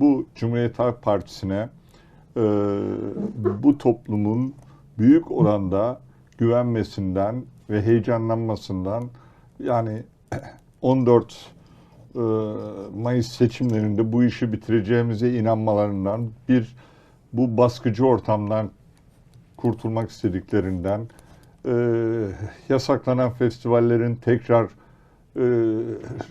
bu Cumhuriyet Halk Partisi'ne e, bu toplumun büyük oranda güvenmesinden ve heyecanlanmasından yani 14 e, Mayıs seçimlerinde bu işi bitireceğimize inanmalarından bir bu baskıcı ortamdan kurtulmak istediklerinden e, yasaklanan festivallerin tekrar e,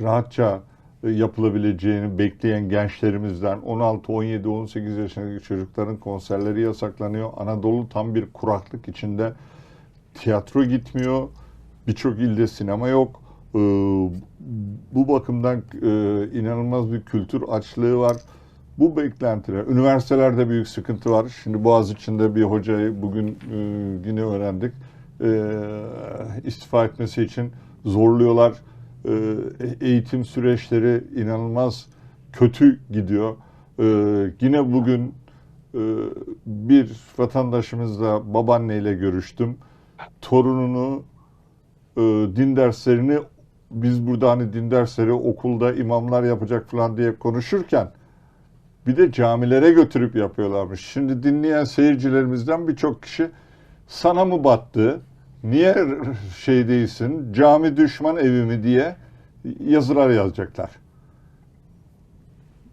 rahatça yapılabileceğini bekleyen gençlerimizden 16, 17, 18 yaşındaki çocukların konserleri yasaklanıyor. Anadolu tam bir kuraklık içinde tiyatro gitmiyor. Birçok ilde sinema yok. Ee, bu bakımdan e, inanılmaz bir kültür açlığı var. Bu beklentiler, üniversitelerde büyük sıkıntı var. Şimdi Boğaziçi'nde bir hocayı bugün e, yine öğrendik. E, istifa etmesi için zorluyorlar. E, eğitim süreçleri inanılmaz kötü gidiyor. E, yine bugün e, bir vatandaşımızla babaanneyle görüştüm. Torununu e, din derslerini biz burada hani din dersleri okulda imamlar yapacak falan diye konuşurken bir de camilere götürüp yapıyorlarmış. Şimdi dinleyen seyircilerimizden birçok kişi sana mı battı? Niye şey değilsin? Cami düşman evi mi diye yazılar yazacaklar.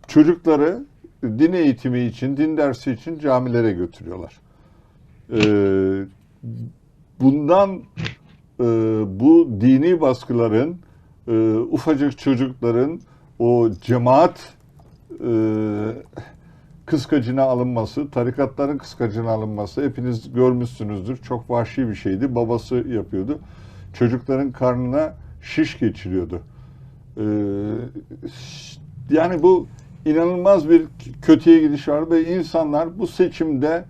Çocukları din eğitimi için, din dersi için camilere götürüyorlar. Ee, bundan e, bu dini baskıların e, ufacık çocukların o cemaat e, kıskacına alınması, tarikatların kıskacına alınması hepiniz görmüşsünüzdür. Çok vahşi bir şeydi. Babası yapıyordu. Çocukların karnına şiş geçiriyordu. E, yani bu inanılmaz bir kötüye gidiş var ve insanlar bu seçimde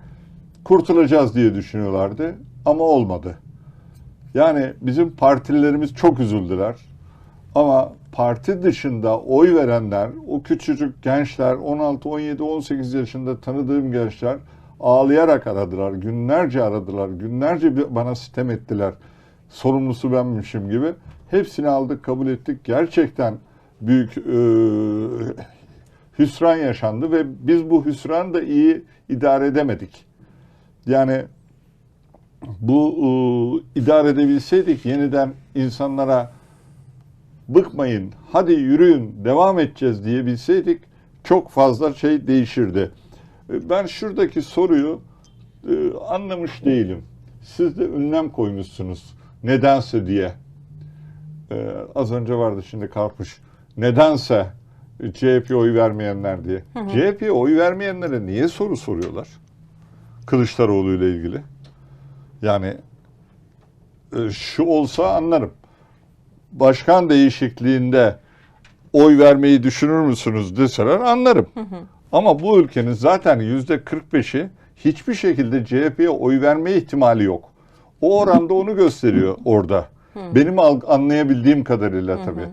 kurtulacağız diye düşünüyorlardı ama olmadı. Yani bizim partilerimiz çok üzüldüler. Ama parti dışında oy verenler, o küçücük gençler, 16, 17, 18 yaşında tanıdığım gençler ağlayarak aradılar. Günlerce aradılar. Günlerce bana sitem ettiler. Sorumlusu benmişim gibi. Hepsini aldık, kabul ettik. Gerçekten büyük e, hüsran yaşandı ve biz bu hüsranı da iyi idare edemedik. Yani bu e, idare edebilseydik yeniden insanlara bıkmayın, hadi yürüyün, devam edeceğiz diyebilseydik çok fazla şey değişirdi. E, Ben şuradaki soruyu e, anlamış değilim. Siz de ünlem koymuşsunuz. Nedense diye. E, az önce vardı şimdi kalkmış. Nedense CHP oy vermeyenler diye. CHP oy vermeyenlere niye soru soruyorlar? Kılıçdaroğlu ile ilgili. Yani e, şu olsa anlarım. Başkan değişikliğinde oy vermeyi düşünür müsünüz deseler anlarım. Ama bu ülkenin zaten yüzde 45'i hiçbir şekilde CHP'ye oy verme ihtimali yok. O oranda onu gösteriyor orada. Benim anlayabildiğim kadarıyla tabii.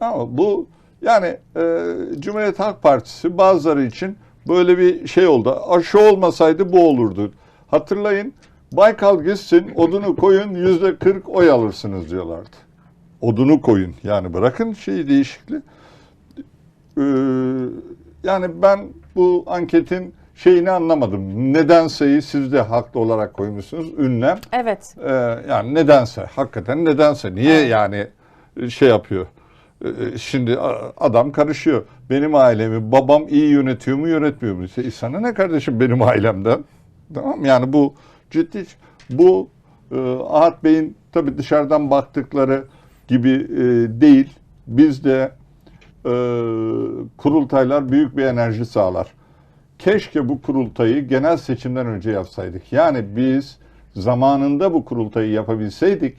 Ama bu yani e, Cumhuriyet Halk Partisi bazıları için böyle bir şey oldu. Aşı olmasaydı bu olurdu. Hatırlayın Baykal gitsin odunu koyun yüzde 40 oy alırsınız diyorlardı. Odunu koyun yani bırakın şeyi değişikliği. Ee, yani ben bu anketin şeyini anlamadım. Nedenseyi siz de haklı olarak koymuşsunuz. Ünlem. Evet. Ee, yani nedense, hakikaten nedense. Niye Evet. yani şey yapıyor? Ee, Şimdi adam karışıyor. Benim ailemi babam iyi yönetiyor mu yönetmiyor mu? İşte sana ne kardeşim benim ailemden? Tamam yani bu ciddi. Bu e, Ahat Bey'in tabii dışarıdan baktıkları gibi e, değil. Bizde e, kurultaylar büyük bir enerji sağlar. Keşke bu kurultayı genel seçimden önce yapsaydık. Yani biz zamanında bu kurultayı yapabilseydik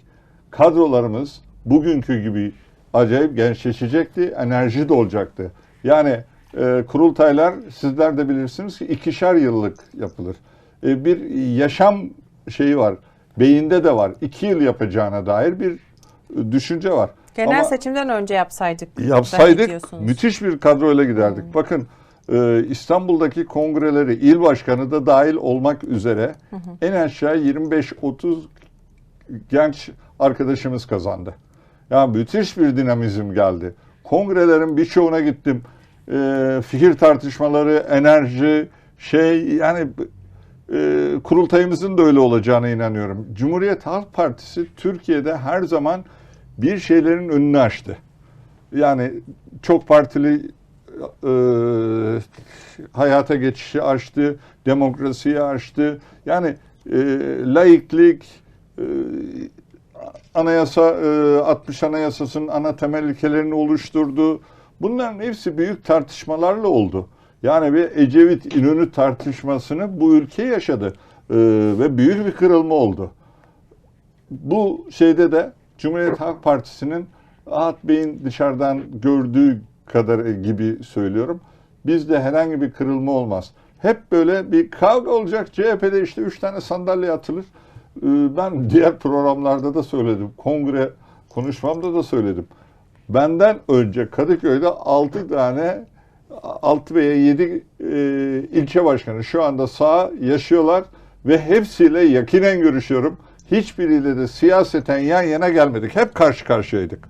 kadrolarımız bugünkü gibi acayip gençleşecekti, enerji de olacaktı. Yani e, kurultaylar sizler de bilirsiniz ki ikişer yıllık yapılır. E, bir yaşam şeyi var, beyinde de var. İki yıl yapacağına dair bir düşünce var. Genel Ama- seçimden önce yapsaydık. Yapsaydık müthiş bir kadroyla giderdik. Bakın e, İstanbul'daki kongreleri il başkanı da dahil olmak üzere en aşağı 25-30 genç arkadaşımız kazandı. Yani müthiş bir dinamizm geldi. Kongrelerin birçoğuna gittim. e, fikir tartışmaları, enerji, şey yani e, kurultayımızın da öyle olacağına inanıyorum. Cumhuriyet Halk Partisi Türkiye'de her zaman bir şeylerin önünü açtı. Yani çok partili e, hayata geçişi açtı, demokrasiyi açtı. Yani e, laiklik, e, anayasa, e, 60 Anayasası'nın ana temel ilkelerini oluşturdu. Bunların hepsi büyük tartışmalarla oldu. Yani bir Ecevit İnönü tartışmasını bu ülke yaşadı E, ve büyük bir kırılma oldu. Bu şeyde de Cumhuriyet Halk Partisi'nin Ahat Bey'in dışarıdan gördüğü kadar gibi söylüyorum. Bizde herhangi bir kırılma olmaz. Hep böyle bir kavga olacak. CHP'de işte üç tane sandalye atılır. Ee, Ben diğer programlarda da söyledim. Kongre konuşmamda da söyledim. Benden önce Kadıköy'de 6 tane 6 veya 7 ilçe başkanı şu anda sağ yaşıyorlar ve hepsiyle yakinen görüşüyorum. Hiçbiriyle de siyaseten yan yana gelmedik. Hep karşı karşıyaydık.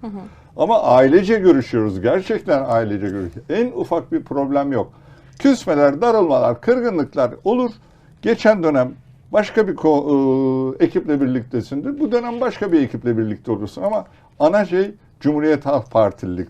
Ama ailece görüşüyoruz. Gerçekten ailece görüşüyoruz. En ufak bir problem yok. Küsmeler, darılmalar, kırgınlıklar olur. Geçen dönem başka bir ko- e, ekiple birliktesindir. Bu dönem başka bir ekiple birlikte olursun ama ana şey Cumhuriyet Halk Partililik.